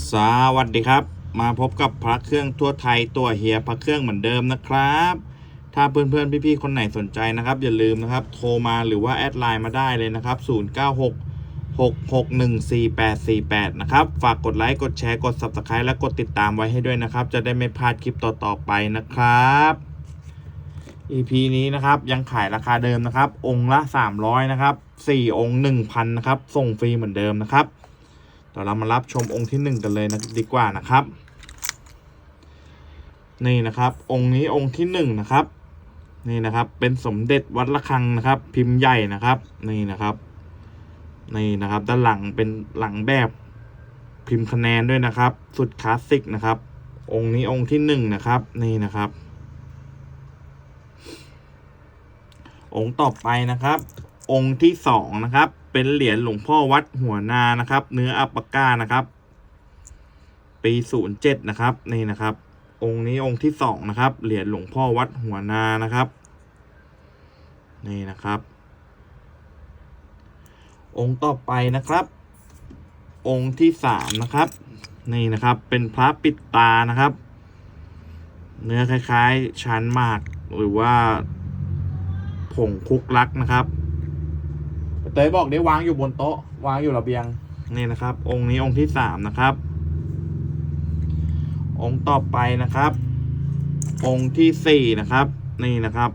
สวัสดีครับ มาพบกับพระเครื่องทั่วไทยตัวเฮียพระเครื่องเหมือนเดิมนะครับ ถ้าเพื่อนๆพี่ๆคนไหนสนใจนะครับ อย่าลืมนะครับโทรมาหรือว่าแอดไลน์มาได้เลยนะครับ 096 6614848 นะครับ ฝากกดไลค์ กดแชร์ กด Subscribe และกดติดตามไว้ให้ด้วยนะครับ จะได้ไม่พลาดคลิปต่อ ๆ ไปนะครับ EP นี้นะครับยังขายราคาเดิมนะครับ องค์ละ 300 นะครับ 4 องค์ 1,000 นะครับ ส่งฟรีเหมือนเดิมนะครับ เดี๋ยวเรามารับชมองค์ที่หนึ่งกันเลยนะดีกว่านะครับ นี่นะครับ องค์นี้องค์ที่หนึ่งนะครับนี่นะครับ เป็นสมเด็จวัดระฆังนะครับ พิมพ์ใหญ่นะครับ นี่นะครับนี่นะครับ ด้านหลังเป็นหลังแบบพิมพ์คะแนนด้วยนะครับ สุดคลาสสิกนะครับ องค์นี้องค์ที่หนึ่งนะครับ นี่นะครับ องค์ต่อไปนะครับ องค์ที่สองนะครับ เป็นเหรียญหลวงพ่อวัดหัวนานะครับ เนื้ออัปปะก้านะครับ ปีศูนย์เจ็ดนะครับนี่นะครับ องค์นี้องค์ที่สองนะครับเหรียญหลวงพ่อวัดหัวนานะครับ นี่นะครับ องค์ต่อไปนะครับ องค์ที่สามนะครับนี่นะครับ เป็นพระปิดตานะครับ เนื้อคล้ายๆชั้นมากหรือว่าผงคุกลักนะครับ เตยบอกได้วางอยู่บนโต๊ะ วางอยู่ระเบียง นี่นะครับ องค์นี้องค์ที่สามนะครับ องค์ต่อไปนะครับ องค์ที่สี่นะครับ นี่นะครับ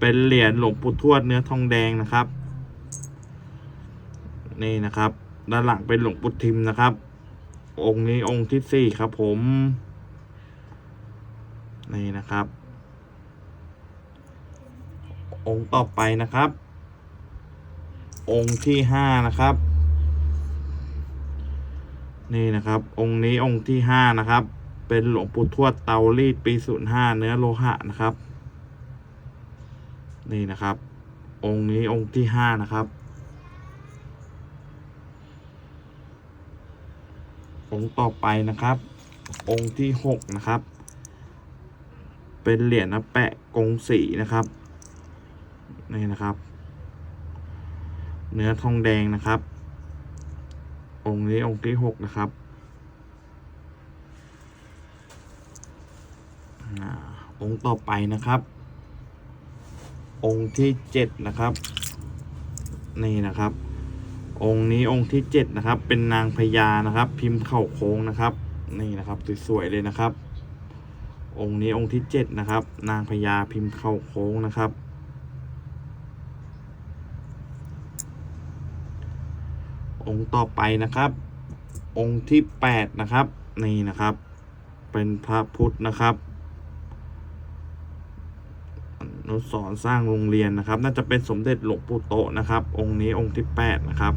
เป็นเหรียญหลวงปู่ทวดเนื้อทองแดงนะครับ นี่นะครับ ด้านหลังเป็นหลวงปู่ทิมนะครับ องค์นี้องค์ที่สี่ครับ ผม นี่นะครับ องค์ต่อไปนะครับ องค์ที่ห้านะครับ นี่นะครับ องค์นี้องค์ที่ห้านะครับ เป็นหลวงปู่ทวดเตารีดปีศูนย์ห้าเนื้อโลหะนะครับ นี่นะครับ องค์นี้องค์ที่ห้านะครับ องค์ต่อไปนะครับ องค์ที่หกนะครับ เป็นเหรียญนะแปะกงสีนะครับ นี่นะครับ เนื้อทองแดงนะครับ องค์นี้องค์ที่หกนะครับองค์ต่อไปนะครับ องค์ที่เจ็ดนะครับ นี่นะครับ องค์นี้องค์ที่เจ็ดนะครับ เป็นนางพญานะครับ พิมพ์เข่าโค้งนะครับ นี่นะครับสวยๆเลยนะครับ องค์นี้องค์ที่เจ็ดนะครับ นางพญาพิมพ์เข่าโค้งนะครับ องค์ ต่อไปนะครับ องค์ที่แปดนะครับ นี่นะครับ เป็นพระพุทธนะครับอนุสรสร้างโรงเรียนนะครับ น่าจะเป็นสมเด็จหลวงปู่โตนะครับ องค์นี้องค์ที่แปดนะครับ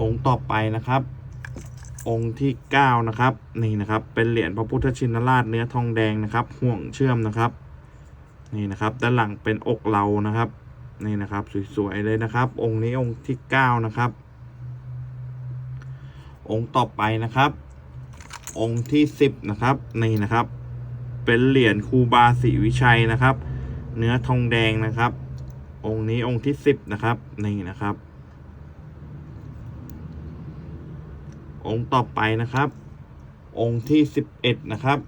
องค์ต่อไปนะครับ องค์ที่เก้านะครับนี่นะครับ เป็นเหรียญพระพุทธชินราชเนื้อทองแดงนะครับ ห่วงเชื่อมนะครับ นี่นะครับ ด้านหลังเป็นอกเรานะครับ นี่นะครับ สวยๆเลยนะครับ องค์นี้องค์ที่เก้านะครับ องค์ต่อไปนะครับ องค์ที่สิบนะครับนี่นะครับ เป็นเหรียญครูบาศรีวิชัยนะครับ เนื้อทองแดงนะครับ องค์นี้องค์ที่สิบนะครับนี่นะครับ องค์ต่อไปนะครับ องค์ที่สิบเอ็ดนะครับ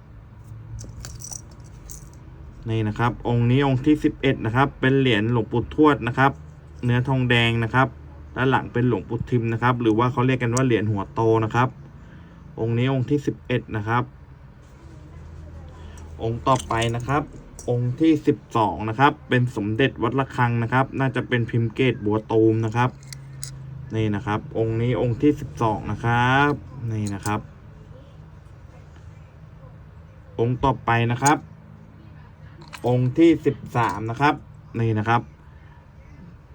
นี่นะครับ องค์นี้องค์ที่สิบเอ็ดนะครับ เป็นเหรียญหลวงปู่ทวดนะครับ เนื้อทองแดงนะครับด้านหลังเป็นหลวงปู่ทิมนะครับ หรือว่าเขาเรียกกันว่าเหรียญหัวโตนะครับ องค์นี้องค์ที่สิบเอ็ดนะครับ องค์ต่อไปนะครับ องค์ที่สิบสองนะครับ เป็นสมเด็จวัดระฆังนะครับ น่าจะเป็นพิมพ์เกตบัวตูมนะครับ นี่นะครับ องค์นี้องค์ที่สิบสองนะครับ นี่นะครับ องค์ต่อไปนะครับ องค์ที่สิบสามนะครับ นี่นะครับ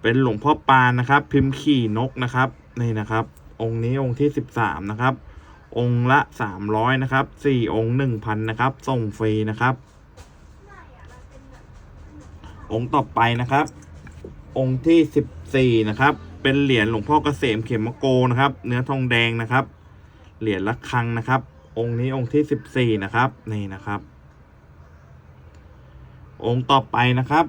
เป็นหลวงพ่อปานนะครับ พิมพ์ขี่นกนะครับ นี่นะครับ องค์นี้องค์ที่สิบสามนะครับ องค์ละสามร้อยนะครับสี่องค์หนึ่งพันนะครับ ส่งฟรีนะครับ องค์ต่อไปนะครับ องค์ที่สิบสี่นะครับ เป็นเหรียญหลวงพ่อเกษมเขมโกนะครับ เนื้อทองแดงนะครับ เหรียญละครังนะครับ องค์นี้องค์ที่สิบสี่นะครับ นี่นะครับ องค์ต่อไปนะครับ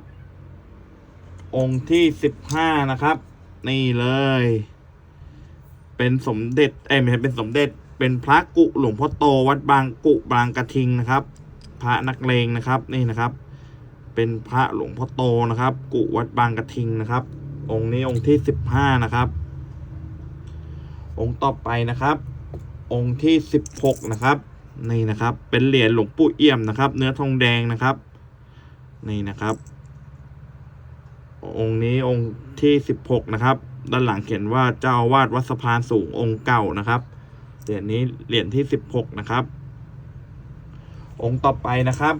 องค์ที่สิบห้านะครับ นี่เลย เป็นสมเด็จเอ้ไม่ใช่เป็นสมเด็จเป็นพระกุหลวงพ่อโตวัดบางกุบางกระทิงนะครับ พระนักเลงนะครับนี่นะครับ เป็นพระหลวงพ่อโตนะครับ กุวัดบางกระทิงนะครับ องค์นี้องค์ที่สิบห้านะครับ องค์ต่อไปนะครับ องค์ที่สิบหกนะครับนี่นะครับ เป็นเหรียญหลวงปู่เอี่ยมนะครับ เนื้อทองแดงนะครับ นี่นะครับ องค์นี้องค์ที่สิบหกนะครับ ด้านหลังเขียนว่าเจ้าวาดวัดสะพานสูงองค์เก่านะครับเหรียญนี้เหรียญที่สิบหกนะครับ องค์ต่อไปนะครับ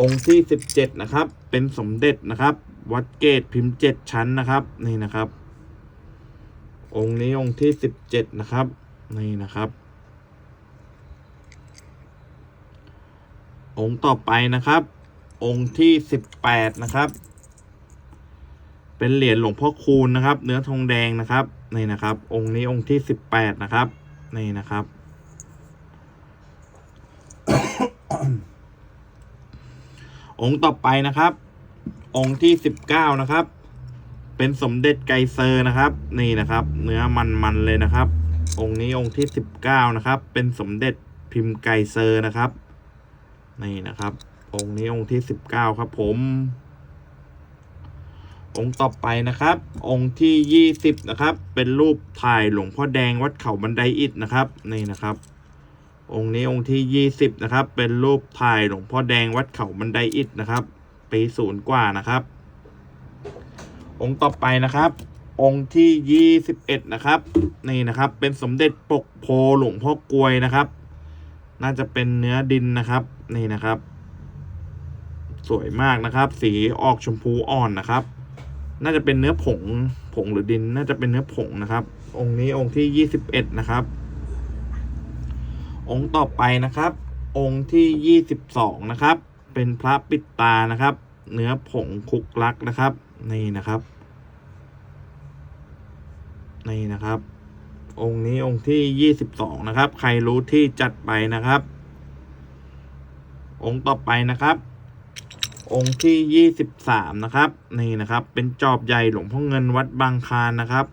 องค์ที่สิบเจ็ดนะครับ เป็นสมเด็จนะครับ วัดเกตพิมพ์เจ็ดชั้นนะครับ นี่นะครับ องค์นี้องค์ที่สิบเจ็ดนะครับ นี่นะครับ องค์ต่อไปนะครับ องค์ที่สิบแปดนะครับ เป็นเหรียญหลวงพ่อคูณนะครับ เนื้อทองแดงนะครับนี่นะครับ องค์นี้องค์ที่สิบแปดนะครับนี่นะครับ องค์ต่อไปนะครับ องค์ที่สิบเก้านะครับ เป็นสมเด็จไกเซอร์นะครับ นี่นะครับ เนื้อมันๆเลยนะครับ องค์นี้องค์ที่สิบเก้านะครับ เป็นสมเด็จพิมพ์ไกเซอร์นะครับ นี่นะครับ องค์นี้องค์ที่สิบเก้าครับผม องค์ต่อไปนะครับ องค์ที่ยี่สิบนะครับ เป็นรูปถ่ายหลวงพ่อแดงวัดเขาบันไดอิฐนะครับ นี่นะครับ องค์นี้องค์ที่ยี่สิบนะครับ เป็นรูปถ่ายหลวงพ่อแดงวัดเขาบันไดอิฐนะครับ ปีศูนย์กว่านะครับ องค์ต่อไปนะครับองค์ที่ยี่สิบเอ็ดนะครับ นี่นะครับ เป็นสมเด็จปกโพหลวงพ่อกลวยนะครับ น่าจะเป็นเนื้อดินนะครับ นี่นะครับ สวยมากนะครับ สีออกชมพูอ่อนนะครับ น่าจะเป็นเนื้อผงผงหรือดิน น่าจะเป็นเนื้อผงนะครับ องค์นี้องค์ที่ยี่สิบเอ็ดนะครับ องค์ต่อไปนะครับ องค์ที่ยี่สิบสองนะครับ เป็นพระปิดตานะครับ เนื้อผงคุกลักนะครับ นี่นะครับ นี่นะครับ องค์นี้องค์ที่ยี่สิบสองนะครับ ใครรู้ที่จัดไปนะครับ องค์ต่อไปนะครับ องค์ที่ยี่สิบสามนะครับ นี่นะครับ เป็นจอบใหญ่หลวงพ่อเงินวัดบางคานนะครับ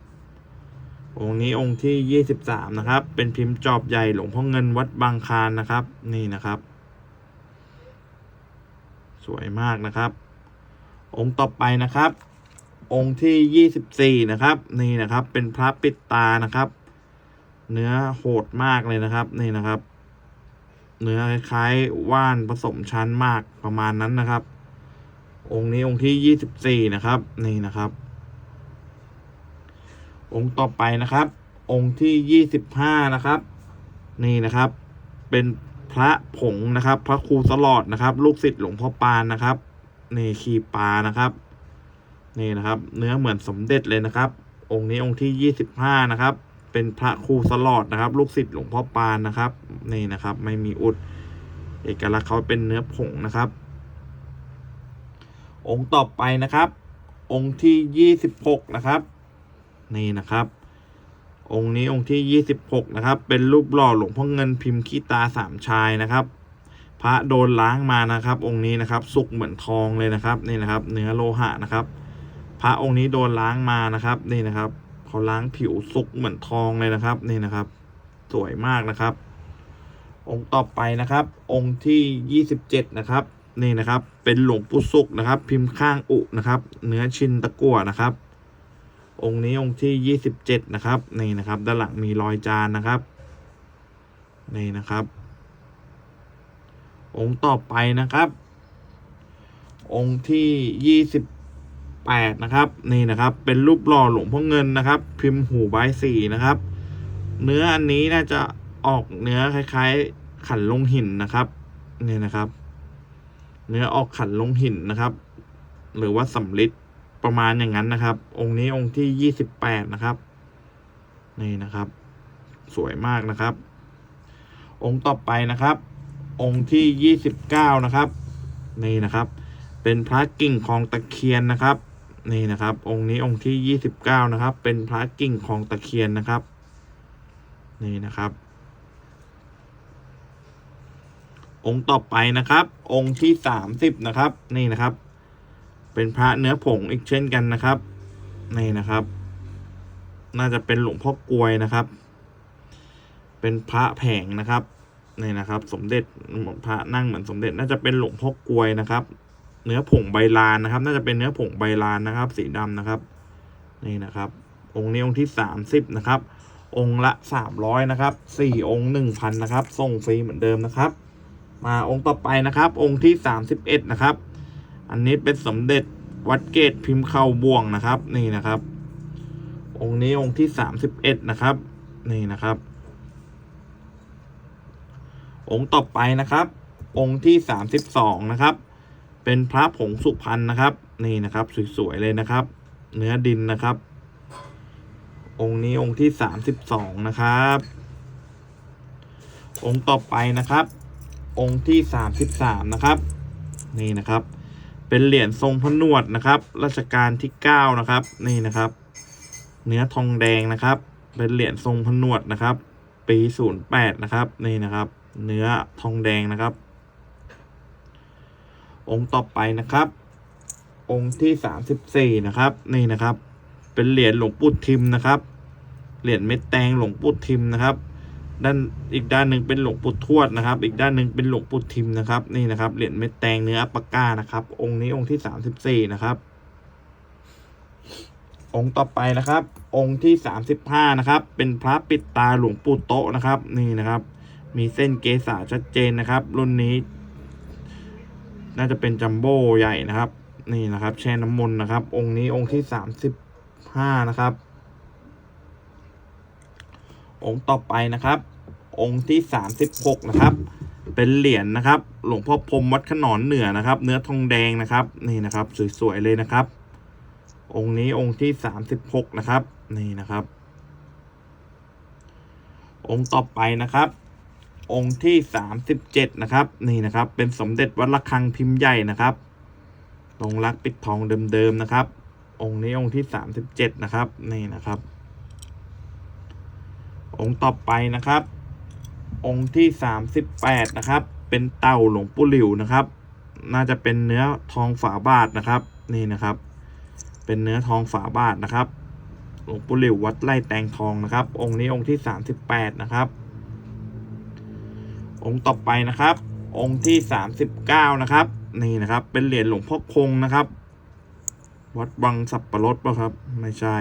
องค์นี้องค์ที่ยี่สิบสามนะครับ เป็นพิมพ์จอบใหญ่หลวงพ่อเงินวัดบางคานนะครับ นี่นะครับ สวยมากนะครับ องค์ต่อไปนะครับองค์ที่ยี่สิบสี่นะครับ นี่นะครับ เป็นพระปิดตานะครับ เนื้อโหดมากเลยนะครับ นี่นะครับ เนื้อคล้ายๆว่านผสมชั้นมากประมาณนั้นนะครับ องค์นี้องค์ที่ยี่สิบสี่นะครับ นี่นะครับ องค์ต่อไปนะครับ องค์ที่ยี่สิบห้านะครับ นี่นะครับ เป็นพระผงนะครับ พระครูสลอดนะครับ ลูกศิษย์หลวงพ่อปานนะครับนี่ขีปานะครับ นี่นะครับ เนื้อเหมือนสมเด็จเลยนะครับ องค์นี้องค์ที่ยี่สิบห้านะครับ เป็นพระครูสลอดนะครับ ลูกศิษย์หลวงพ่อปานนะครับ นี่นะครับ ไม่มีอุด เอกลักษณ์เขาเป็นเนื้อผงนะครับ องค์ต่อไปนะครับ องค์ที่ยี่สิบหกนะครับ นี่นะครับ องค์นี้องค์ที่ยี่สิบหกนะครับ เป็นรูปหล่อหลวงพ่อเงินพิมพ์ขี้ตาสามชายนะครับ พระโดนล้างมานะครับ องค์นี้นะครับ สุกเหมือนทองเลยนะครับ นี่นะครับ เนื้อโลหะนะครับ พระองค์นี้โดนล้างมานะครับ นี่นะครับ เขาล้างผิวสุกเหมือนทองเลยนะครับ นี่นะครับ สวยมากนะครับ องค์ต่อไปนะครับ องค์ที่ยี่สิบเจ็ดนะครับ นี่นะครับ เป็นหลวงปู่สุกนะครับ พิมพ์ข้างอุนะครับ เนื้อชินตะกั่วนะครับ องค์นี้องค์ที่ยี่สิบเจ็ดนะครับ นี่นะครับ ด้านหลังมีรอยจานนะครับ นี่นะครับ องค์ต่อไปนะครับ องค์ที่ยี่ สิบแปดนะครับนี่นะครับเป็นรูปหล่อหลวงพ่อเงินนะครับ พิมพ์หูใบายสีนะครับ เนื้ออันนี้น่าจะออกเนื้อคล้ายๆ ขันลงหินนะครับนี่นะครับ เนื้อออกขันลงหินนะครับ หรือว่าสำลิดประมาณอย่างนั้นนะครับ องค์นี้องค์ที่ยี่สิบแปดนะครับนี่นะครับ สวยมากนะครับ องค์ต่อไปนะครับ องค์ที่ยี่สิบเก้านะครับนี่นะครับ เป็นพระกิ่งของตะเคียนนะครับ นี่นะครับ องค์นี้องค์ที่ยี่สิบเก้านะครับ เป็นพระกิ่งของตะเคียนนะครับ นี่นะครับ องค์ต่อไปนะครับ องค์ที่สามสิบนะครับ นี่นะครับ เป็นพระเนื้อผงอีกเช่นกันนะครับ นี่นะครับ น่าจะเป็นหลวงพ่อกลวยนะครับ เป็นพระแผงนะครับนี่นะครับ สมเด็จพระนั่งเหมือนสมเด็จน่าจะเป็นหลวงพ่อกลวยนะครับ เนื้อผงใบลานนะครับ น่าจะเป็นเนื้อผงใบลานนะครับ สีดำนะครับ นี่นะครับ องค์นี้องค์ที่สามสิบนะครับ องค์ละสามร้อยนะครับสี่องค์หนึ่งพันนะครับส่งฟรีเหมือนเดิมนะครับ มาองค์ต่อไปนะครับ องค์ที่สามสิบเอ็ดนะครับ อันนี้เป็นสมเด็จวัดเกตพิมพ์เข้าบ่วงนะครับ นี่นะครับ องค์นี้องค์ที่สามสิบเอ็ดนะครับ นี่นะครับ องค์ต่อไปนะครับ องค์ที่สามสิบสองนะครับ เป็นพระผงสุพรรณนะครับ นี่นะครับสวยๆเลยนะครับ เนื้อดินนะครับ องค์นี้องค์ที่สามสิบสองนะครับ องค์ต่อไปนะครับ องค์ที่สามสิบสามนะครับ นี่นะครับ เป็นเหรียญทรงพนวดนะครับรัชกาลที่เก้านะครับ นี่นะครับ เนื้อทองแดงนะครับ เป็นเหรียญทรงพนวดนะครับ ปีศูนย์แปดนะครับ นี่นะครับ เนื้อทองแดงนะครับ องค์ต่อไปนะครับ องค์ที่สามสิบสี่นะครับ นี่นะครับ เป็นเหรียญหลวงปู่ทิมนะครับ เหรียญเม็ดแตงหลวงปู่ทิมนะครับ ด้านอีกด้านหนึ่งเป็นหลวงปู่ทวดนะครับ อีกด้านหนึ่งเป็นหลวงปู่ทิมนะครับ นี่นะครับ เหรียญเม็ดแตงเนื้อปปะกานะครับ องค์นี้องค์ที่สามสิบสี่นะครับองค์ต่อไปนะครับ องค์ที่สามสิบห้านะครับ เป็นพระปิดตาหลวงปู่โตนะครับ นี่นะครับ มีเส้นเกษาชัดเจนนะครับ รุ่นนี้ น่าจะเป็นจัมโบ้ใหญ่นะครับ นี่นะครับ แช่น้ำมนต์นะครับ องค์นี้องค์ที่สามสิบห้านะครับ องค์ต่อไปนะครับ องค์ที่สามสิบหกนะครับ เป็นเหรียญนะครับ หลวงพ่อพรมวัดขนอนเหนือนะครับ เนื้อทองแดงนะครับ นี่นะครับ สวยๆเลยนะครับ องค์นี้องค์ที่สามสิบหกนะครับ นี่นะครับ องค์ต่อไปนะครับ องค์ที่สามสิบเจ็ดนะครับ นี่นะครับ เป็นสมเด็จวัดระฆังพิมพ์ใหญ่นะครับลงรักปิดทองเดิมๆนะครับ องค์นี้องค์ที่สามสิบเจ็ดนะครับ นี่นะครับ องค์ต่อไปนะครับ องค์ที่สามสิบแปดนะครับ เป็นเต่าหลวงปู่หลิวนะครับ น่าจะเป็นเนื้อทองฝาบาทนะครับ นี่นะครับ เป็นเนื้อทองฝาบาทนะครับ หลวงปู่หลิววัดไร่แตงทองนะครับ องค์นี้องค์ที่สามสิบแปดนะครับ องค์ต่อไปนะครับ องค์ที่สามสิบเก้านะครับ นี่นะครับ เป็นเหรียญหลวงพ่อคงนะครับ วัดวังสับปะรดป่ะครับ ไม่ใช่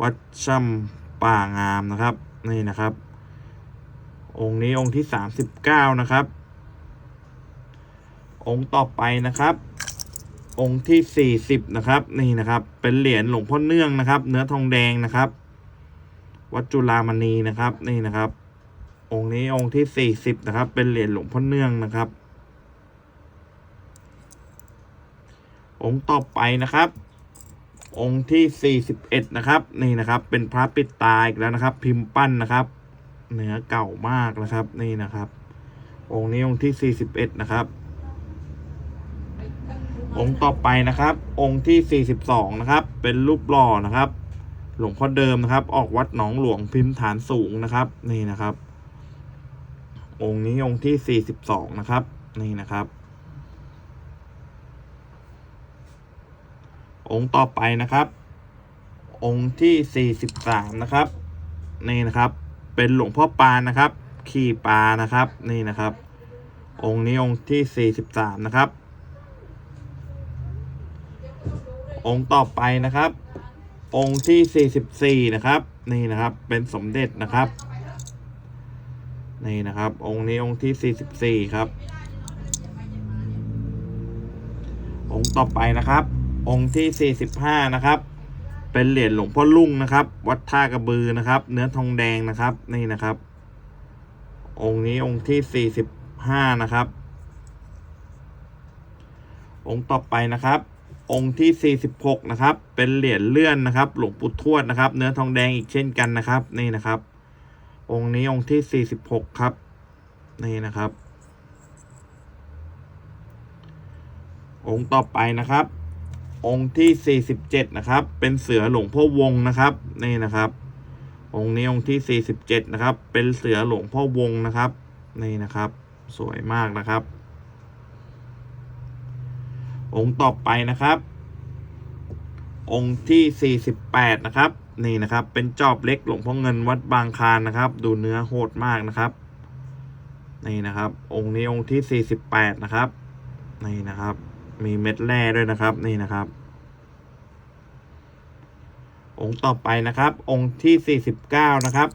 วัดช่ำป่างามนะครับ นี่นะครับ องค์นี้องค์ที่สามสิบเก้านะครับ องค์ต่อไปนะครับ องค์ที่สี่สิบนะครับ นี่นะครับ เป็นเหรียญหลวงพ่อเนื่องนะครับ เนื้อทองแดงนะครับ วัดจุฬามณีนะครับ นี่นะครับ องค์นี้องค์ที่สี่สิบนะครับ เป็นเหรียญหลวงพ่อเนื่องนะครับ องค์ต่อไปนะครับ องค์ที่สี่สิบเอ็ดนะครับ นี่นะครับ เป็นพระปิดตาอีกแล้วนะครับ พิมพ์ปั้นนะครับ เนื้อเก่ามากนะครับ นี่นะครับ องค์นี้องค์ที่สี่สิบเอ็ดนะครับ องค์ต่อไปนะครับ องค์ที่สี่สิบสองนะครับ เป็นรูปหล่อนะครับ หลวงพ่อเดิมนะครับ ออกวัดหนองหลวงพิมพ์ฐานสูงนะครับ นี่นะครับ องค์นี้องค์ที่สี่สิบสองนะครับ นี่นะครับ องค์ต่อไปนะครับ องค์ที่สี่สิบสามนะครับ นี่นะครับ เป็นหลวงพ่อปานนะครับ ขี่ปลานะครับ นี่นะครับ องค์นี้องค์ที่สี่สิบสามนะครับ องค์ต่อไปนะครับ องค์ที่สี่สิบสี่นะครับ นี่นะครับ เป็นสมเด็จนะครับ นี่นะครับ องค์นี้องค์ที่สี่สิบสี่ครับ องค์ต่อไปนะครับ องค์ที่สี่สิบห้านะครับ เป็นเหรียญหลวงพ่อลุ่งนะครับ วัดท่ากระบือนะครับ เนื้อทองแดงนะครับ นี่นะครับ องค์นี้องค์ที่สี่สิบห้านะครับ องค์ต่อไปนะครับ องค์ที่สี่สิบหกนะครับ เป็นเหรียญเลื่อนนะครับ หลวงปู่ทวดนะครับ เนื้อทองแดงอีกเช่นกันนะครับ นี่นะครับ องค์นี้องค์ที่สี่สิบหกครับ นี่นะครับ องค์ต่อไปนะครับ องค์ที่สี่สิบเจ็ดนะครับ เป็นเสือหลวงพ่อวงนะครับ นี่นะครับ องค์นี้องค์ที่สี่สิบเจ็ดนะครับ เป็นเสือหลวงพ่อวงนะครับ นี่นะครับ สวยมากนะครับ องค์ต่อไปนะครับ องค์ที่สี่สิบแปดนะครับ นี่นะครับ เป็นจอบเล็กหลวงพ่อเงินวัดบางคานนะครับ ดูเนื้อโหดมากนะครับ นี่นะครับ องค์นี้องค์ที่สี่สิบแปดนะครับ นี่นะครับ มีเม็ดแร่ด้วยนะครับ นี่นะครับ องค์ต่อไปนะครับ องค์ที่สี่สิบเก้านะครับ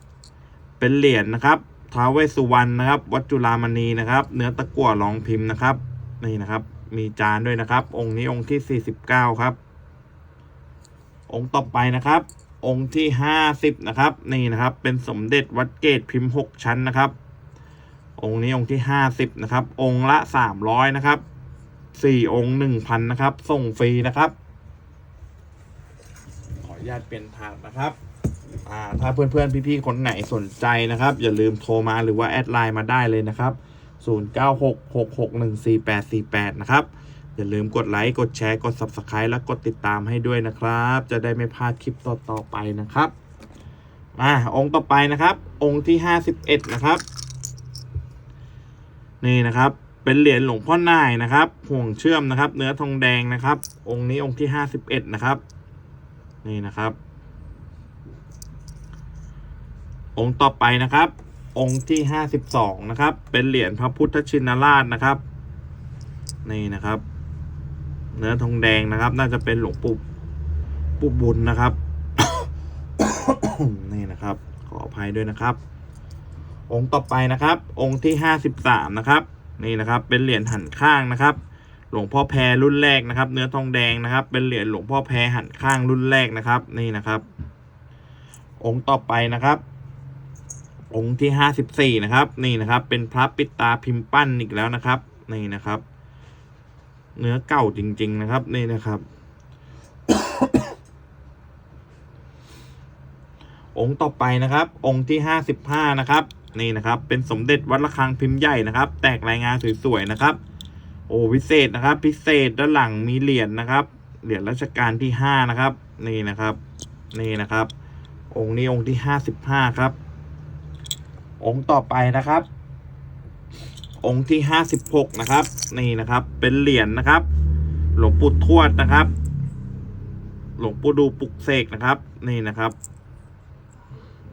เป็นเหรียญนะครับท้าวเวสสุวรรณนะครับ วัดจุฬามณีนะครับ เนื้อตะกั่วรองพิมพ์นะครับ นี่นะครับ มีจานด้วยนะครับ องค์นี้องค์ที่สี่สิบเก้าครับ องค์ต่อไปนะครับ องค์ที่ห้าสิบนะครับ นี่นะครับ เป็นสมเด็จวัดเกตพิมพ์หกชั้นนะครับ องค์นี้องค์ที่ห้าสิบนะครับ องค์ละสามร้อยนะครับสี่องค์หนึ่งพันนะครับ ส่งฟรีนะครับ ขออนุญาตเปลี่ยนถาดนะครับอ่าถ้าเพื่อนๆพี่ๆคนไหนสนใจนะครับ อย่าลืมโทรมาหรือว่าแอดไลน์มาได้เลยนะครับ 0966614848 นะครับ อย่าลืมกดไลค์กดแชร์กด Subscribe และกดติดตามให้ด้วยนะครับ จะได้ไม่พลาดคลิปต่อๆไปนะครับอ่าองค์ต่อไปนะครับ องค์ที่51นะครับ นี่นะครับ เป็นเหรียญหลวงพ่อน่ายนะครับ ห่วงเชื่อมนะครับ เนื้อทองแดงนะครับ องค์นี้องค์ที่51นะครับ นี่นะครับ องค์ต่อไปนะครับ องค์ที่ห้าสิบสองนะครับ เป็นเหรียญพระพุทธชินราชนะครับ นี่นะครับ เนื้อทองแดงนะครับ น่าจะเป็นหลวงปู่ปู่บุญนะครับ นี่นะครับ ขออภัยด้วยนะครับ องค์ต่อไปนะครับ องค์ที่ห้าสิบสามนะครับ นี่นะครับ เป็นเหรียญหันข้างนะครับ หลวงพ่อแพรรุ่นแรกนะครับ เนื้อทองแดงนะครับ เป็นเหรียญหลวงพ่อแพรหันข้างรุ่นแรกนะครับ นี่นะครับ องค์ต่อไปนะครับองค์ที่ห้าสิบสี่นะครับ นี่นะครับ เป็นพระปิดตาพิมพ์ปั้นอีกแล้วนะครับ นี่นะครับ เนื้อเก่าจริง ๆ นะครับ นี่นะครับ องค์ต่อไปนะครับ องค์ที่ห้าสิบห้านะครับ นี่นะครับ เป็นสมเด็จวัดระฆังพิมพ์ใหญ่นะครับ แตกรายงานสวยๆนะครับ โอ้พิเศษนะครับ พิเศษด้านหลังมีเหรียญนะครับ เหรียญรัชกาลที่ห้านะครับ นี่นะครับ นี่นะครับ องค์นี้องค์ที่ห้าสิบห้าครับ องค์ต่อไปนะครับ องค์ที่ห้าสิบหกนะครับ นี่นะครับ เป็นเหรียญนะครับ หลวงปู่ทวดนะครับ หลวงปู่ดูปลุกเสกนะครับ นี่นะครับ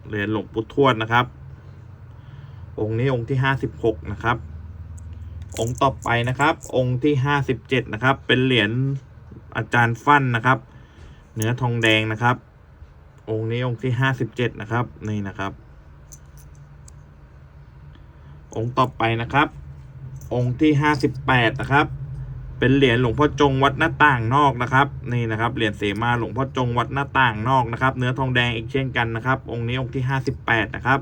เหรียญหลวงปู่ทวดนะครับ องค์นี้องค์ที่ห้าสิบหกนะครับ องค์ต่อไปนะครับ องค์ที่ห้าสิบเจ็ดนะครับ เป็นเหรียญอาจารย์ฟั่นนะครับ เนื้อทองแดงนะครับ องค์นี้องค์ที่ห้าสิบเจ็ดนะครับ นี่นะครับ องค์ต่อไปนะครับ องค์ที่ห้าสิบแปดนะครับ เป็นเหรียญหลวงพ่อจงวัดหน้าต่างนอกนะครับ นี่นะครับเหรียญเสมาหลวงพ่อจงวัดหน้าต่างนอกนะครับ เนื้อทองแดงอีกเช่นกันนะครับ องค์นี้องค์ที่ห้าสิบแปดนะครับ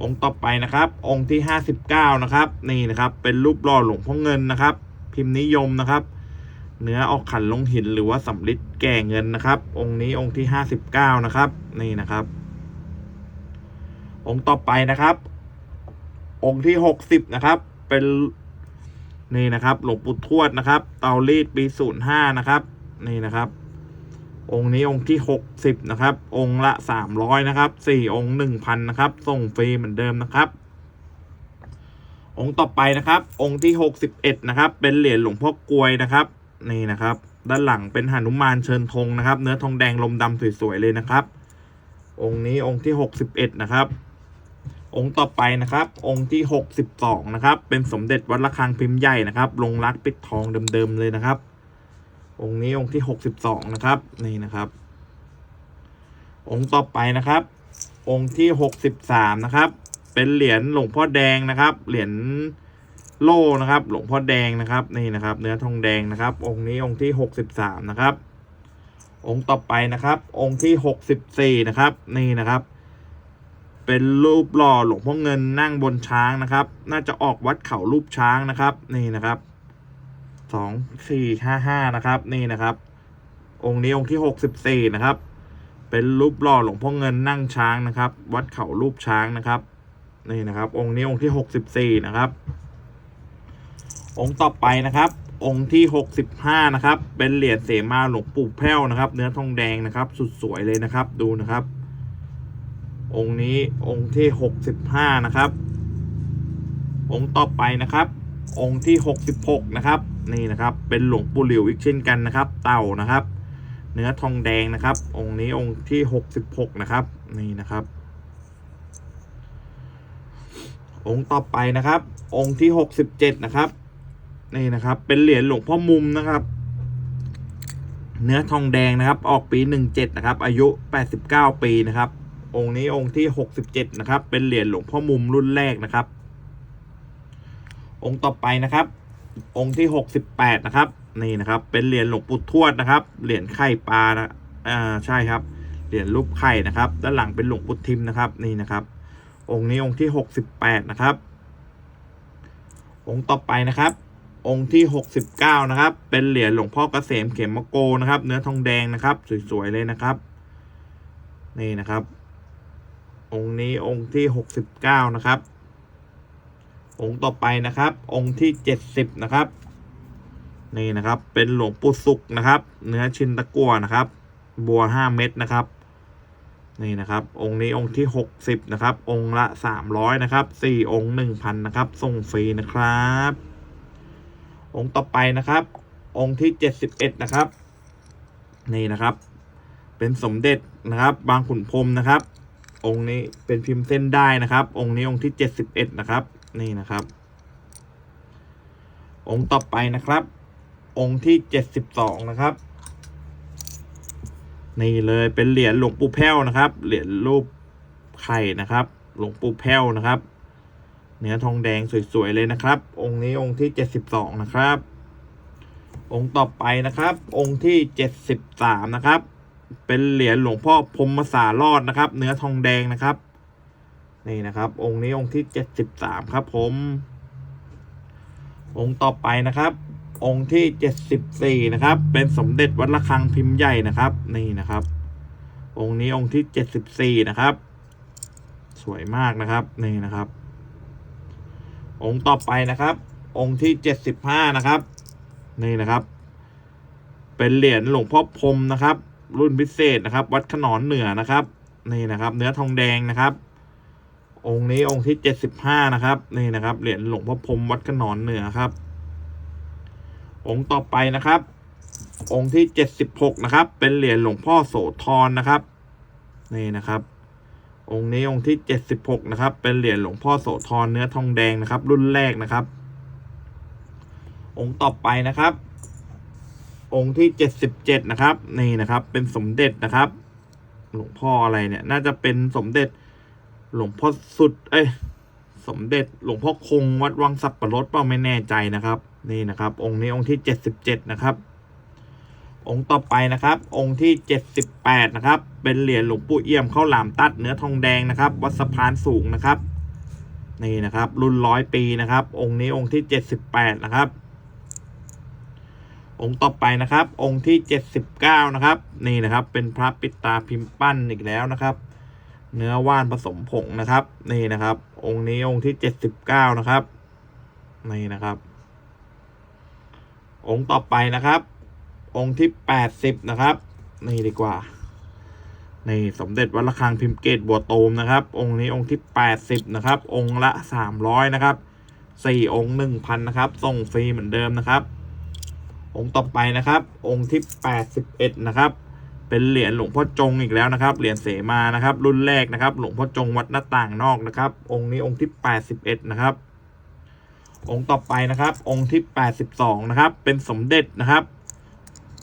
องค์ต่อไปนะครับ องค์ที่ห้าสิบเก้านะครับ นี่นะครับ เป็นรูปหล่อหลวงพ่อเงินนะครับ พิมพ์นิยมนะครับ เนื้อออกขันลงหินหรือว่าสำริดแก่เงินนะครับ องค์นี้องค์ที่ห้าสิบเก้านะครับ นี่นะครับ องค์ต่อไปนะครับ องค์ที่หกสิบนะครับ เป็นนี่นะครับหลวงปู่ทวดนะครับ เตารีดปีศูนย์ห้านะครับ นี่นะครับ องค์นี้องค์ที่หกสิบนะครับ องค์ละสามร้อยนะครับสี่องค์หนึ่งพันนะครับ ส่งฟรีเหมือนเดิมนะครับ องค์ต่อไปนะครับ องค์ที่หกสิบเอ็ดนะครับ เป็นเหรียญหลวงพ่อกลวยนะครับ นี่นะครับ ด้านหลังเป็นหนุมานเชิญธงนะครับ เนื้อทองแดงลมดำสวยๆเลยนะครับ องค์นี้องค์ที่หกสิบเอ็ดนะครับ องค์ต่อไปนะครับ องค์ที่หกสิบสองนะครับ เป็นสมเด็จวัดระฆังพิมพ์ใหญ่นะครับ ลงรักปิดทองเดิมๆเลยนะครับ องค์นี้องค์ที่หกสิบสองนะครับ นี่นะครับ องค์ต่อไปนะครับ องค์ที่หกสิบสามนะครับ เป็นเหรียญหลวงพ่อแดงนะครับ เหรียญโล่นะครับ หลวงพ่อแดงนะครับ นี่นะครับ เนื้อทองแดงนะครับ องค์นี้องค์ที่หกสิบสามนะครับ องค์ต่อไปนะครับ องค์ที่หกสิบสี่นะครับ นี่นะครับ เป็นรูปหล่อหลวงพ่อเงินนั่งบนช้างนะครับ น่าจะออกวัดเขารูปช้างนะครับ นี่นะครับสองสี่ห้าห้านะครับ นี่นะครับ องค์นี้องค์ที่หกสิบสี่นะครับ เป็นรูปหล่อหลวงพ่อเงินนั่งช้างนะครับ วัดเขารูปช้างนะครับ นี่นะครับ องค์นี้องค์ที่หกสิบสี่นะครับ องค์ต่อไปนะครับ องค์ที่หกสิบห้านะครับ เป็นเหรียญเสมาหลวงปู่แพ้วนะครับ เนื้อทองแดงนะครับ สุดสวยเลยนะครับ ดูนะครับ องค์นี้องค์ที่หกสิบห้านะครับ องค์ต่อไปนะครับ องค์ที่หกสิบหกนะครับ นี่นะครับ เป็นหลวงปู่หลิวอีกเช่นกันนะครับ เต่านะครับ เนื้อทองแดงนะครับ องค์นี้องค์ที่หกสิบหกนะครับ นี่นะครับ องค์ต่อไปนะครับ องค์ที่หกสิบเจ็ดนะครับ นี่นะครับ เป็นเหรียญหลวงพ่อมุมนะครับเนื้อทองแดงนะครับ ออกปีหนึ่งเจ็ดนะครับ อายุแปดสิบเก้าปีนะครับ องค์นี้องค์ที่หกสิบเจ็ดนะครับ เป็นเหรียญหลวงพ่อมุมรุ่นแรกนะครับ องค์ต่อไปนะครับ องค์ที่หกสิบแปดนะครับ นี่นะครับ เป็นเหรียญหลวงปู่ทวดนะครับ เหรียญไข่ปลานะอ่าใช่ครับ เหรียญรูปไข่นะครับ ด้านหลังเป็นหลวงปู่ทิมนะครับ นี่นะครับ องค์นี้องค์ที่หกสิบแปดนะครับ องค์ต่อไปนะครับองค์ที่หกสิบเก้านะครับ เป็นเหรียญหลวงพ่อเกษมเขมโกนะครับ เนื้อทองแดงนะครับ สวยๆเลยนะครับ นี่นะครับ องค์นี้องค์ที่หกสิบเก้านะครับ องค์ต่อไปนะครับ องค์ที่เจ็ดสิบนะครับนี่นะครับ เป็นหลวงปู่สุกนะครับ เนื้อชินตะกัวนะครับ บัวห้าเม็ดนะครับ นี่นะครับ องค์นี้องค์ที่หกสิบนะครับ องค์ละสามร้อยนะครับสี่องค์หนึ่งพันนะครับส่งฟรีนะครับ องค์ต่อไปนะครับ องค์ที่เจ็ดสิบเอ็ดนะครับ นี่นะครับ เป็นสมเด็จนะครับ บางขุนพรมนะครับ องค์นี้เป็นพิมพ์เส้นได้นะครับ องค์นี้องค์ที่เจ็ดสิบเอ็ดนะครับ นี่นะครับ องค์ต่อไปนะครับ องค์ที่เจ็ดสิบสองนะครับ นี่เลยเป็นเหรียญหลวงปู่แพ้วนะครับ เหรียญรูปไข่นะครับ หลวงปู่แพ้วนะครับ เนื้อทองแดงสวยๆเลยนะครับ องค์นี้องค์ที่เจ็ดสิบสองนะครับ องค์ต่อไปนะครับ องค์ที่เจ็ดสิบสามนะครับ เป็นเหรียญหลวงพ่อพรมสารอดนะครับ เนื้อทองแดงนะครับ นี่นะครับ องค์นี้องค์ที่เจ็ดสิบสามครับ ผม องค์ต่อไปนะครับ องค์ที่เจ็ดสิบสี่นะครับ เป็นสมเด็จวัดระฆังพิมพ์ใหญ่นะครับ นี่นะครับ องค์นี้องค์ที่เจ็ดสิบสี่นะครับ สวยมากนะครับนี่นะครับ องค์ต่อไปนะครับ องค์ที่เจ็ดสิบห้านะครับ นี่นะครับ เป็นเหรียญหลวงพ่อพรมนะครับ รุ่นพิเศษนะครับ วัดขนอนเหนือนะครับ นี่นะครับ เนื้อทองแดงนะครับ องค์นี้องค์ที่เจ็ดสิบห้านะครับ นี่นะครับเหรียญหลวงพ่อพรมวัดขนอนเหนือครับ องค์ต่อไปนะครับ องค์ที่เจ็ดสิบหกนะครับ เป็นเหรียญหลวงพ่อโสธรนะครับ นี่นะครับ องค์นี้องค์ที่เจ็ดสิบหกนะครับ เป็นเหรียญหลวงพ่อโสธรเนื้อทองแดงนะครับ รุ่นแรกนะครับ องค์ต่อไปนะครับ องค์ที่เจ็ดสิบเจ็ดนะครับ นี่นะครับ เป็นสมเด็จนะครับ หลวงพ่ออะไรเนี่ย น่าจะเป็นสมเด็จ หลวงพ่อสุด เอ้ย สมเด็จหลวงพ่อคงวัดวังสับปะรดเปล่าไม่แน่ใจนะครับ นี่นะครับ องค์นี้องค์ที่เจ็ดสิบเจ็ดนะครับ องค์ต่อไปนะครับ องค์ที่เจ็ดสิบแปดนะครับ เป็นเหรียญหลวงปู่เอี่ยมข้าวหลามตัดเนื้อทองแดงนะครับ วัดสะพานสูงนะครับ นี่นะครับ รุ่นร้อยปีนะครับ องค์นี้องค์ที่เจ็ดสิบแปดนะครับ องค์ต่อไปนะครับ องค์ที่เจ็ดสิบเก้านะครับ นี่นะครับ เป็นพระปิตาพิมพ์ปั้นอีกแล้วนะครับ เนื้อว่านผสมผงนะครับ นี่นะครับ องค์นี้องค์ที่เจ็ดสิบเก้านะครับ นี่นะครับ องค์ต่อไปนะครับ องค์ที่แปดสิบนะครับ นี่ดีกว่า นี่สมเด็จวัดระฆังพิมพ์เกตบัวตูมนะครับ องค์นี้องค์ที่แปดสิบนะครับ องค์ละสามร้อยนะครับสี่องค์หนึ่งพันนะครับ ส่งฟรีเหมือนเดิมนะครับ องค์ต่อไปนะครับ องค์ที่แปดสิบเอ็ดนะครับ เป็นเหรียญหลวงพ่อจงอีกแล้วนะครับ เหรียญเสมานะครับ รุ่นแรกนะครับ หลวงพ่อจงวัดหน้าต่างนอกนะครับ องค์นี้องค์ที่แปดสิบเอ็ดนะครับ องค์ต่อไปนะครับ องค์ที่แปดสิบสองนะครับ เป็นสมเด็จนะครับ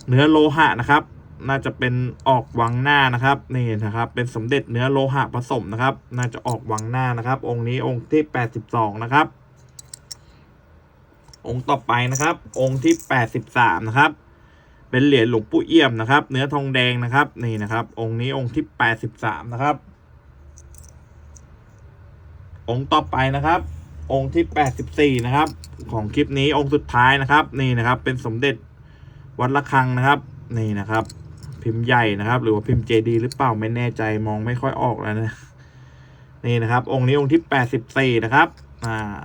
เนื้อโลหะนะครับ น่าจะเป็นออกวังหน้านะครับนี่นะครับ เป็นสมเด็จเนื้อโลหะผสมนะครับ น่าจะออกวังหน้านะครับ องค์นี้องค์ที่แปดสิบสองนะครับ องค์ต่อไปนะครับ องค์ที่แปดสิบสามนะครับ เป็นเหรียญหลวงปู่เอี่ยมนะครับ เนื้อทองแดงนะครับ นี่นะครับ องค์นี้องค์ที่แปดสิบสามนะครับ องค์ต่อไปนะครับ องค์ที่แปดสิบสี่นะครับ ของคลิปนี้องค์สุดท้ายนะครับ นี่นะครับ เป็นสมเด็จวัดระฆังนะครับ นี่นะครับ พิมพ์ใหญ่นะครับ หรือว่าพิมพ์เจดีหรือเปล่าไม่แน่ใจมองไม่ค่อยออกแล้วนะนี่นะครับ องค์นี้องค์ที่แปดสิบสี่นะครับ อ่า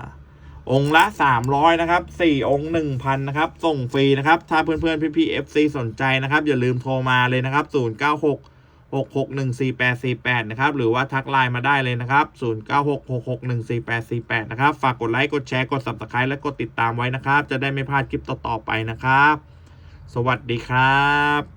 องค์ละสามร้อยนะครับสี่องค์หนึ่งพันนะครับ ส่งฟรีนะครับ ถ้าเพื่อนๆ พี่ๆ FC สนใจนะครับ อย่าลืมโทรมาเลยนะครับศูนย์เก้าหกหกหกหนึ่งสี่แปดสี่แปดนะครับ หรือว่าทักไลน์มาได้เลยนะครับศูนย์เก้าหกหกหกหนึ่งสี่แปดสี่แปดนะครับ ฝากกดไลค์ กดแชร์ กด subscribe และกดติดตามไว้นะครับ จะได้ไม่พลาดคลิปต่อ ๆ ไปนะครับ สวัสดีครับ